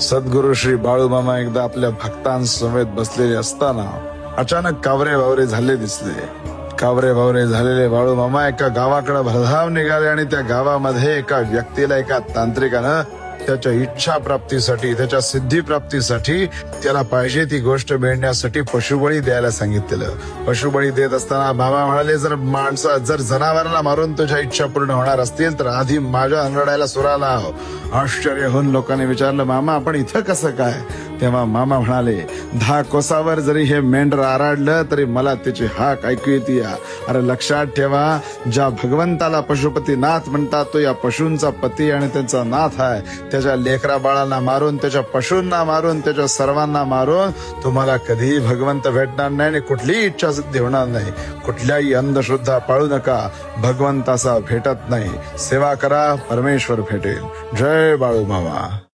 सद्गुरु श्री बाळूमामा एकदा आपल्या भक्तांसमेत बसलेले असताना अचानक कावरे बावरे झाले दिसले. कावरे बावरे झालेले बाळूमामा एका गावाकडे भरधाव निघाले आणि त्या गावामध्ये एका व्यक्तीला एका तांत्रिकानं त्याच्या इच्छा प्राप्तीसाठी त्याच्या सिद्धी प्राप्तीसाठी त्याला पाहिजे ती गोष्ट मिळण्यासाठी पशुबळी द्यायला सांगितलेलं. पशुबळी देत असताना बाबा म्हणाले जर माणसं जर जनावरांना मारून तुझ्या इच्छा पूर्ण होणार असतील तर आधी माझ्या अंगडायला सुराला आश्चर्य होऊन लोकांनी विचारलं मामा आपण इथं कसं काय? तेव्हा मामा म्हणाले दहा कोसावर जरी हे मेंढर आराडलं तरी मला त्याची हाक ऐकू येते अरे लक्षात ठेवा ज्या भगवंताला पशुपती नाथ म्हणतात तो या पशूंचा पती आणि त्यांचा नाथ आहे. त्याच्या लेकरा बाळांना मारून त्याच्या पशूंना मारून त्याच्या सर्वांना मारून तुम्हाला कधीही भगवंत भेटणार नाही आणि कुठलीही इच्छा सिद्धी होणार नाही. कुठल्याही अंधश्रद्धा पाळू नका. भगवंताचा भेटत नाही. सेवा करा परमेश्वर भेटेल. जय बाळू मामा.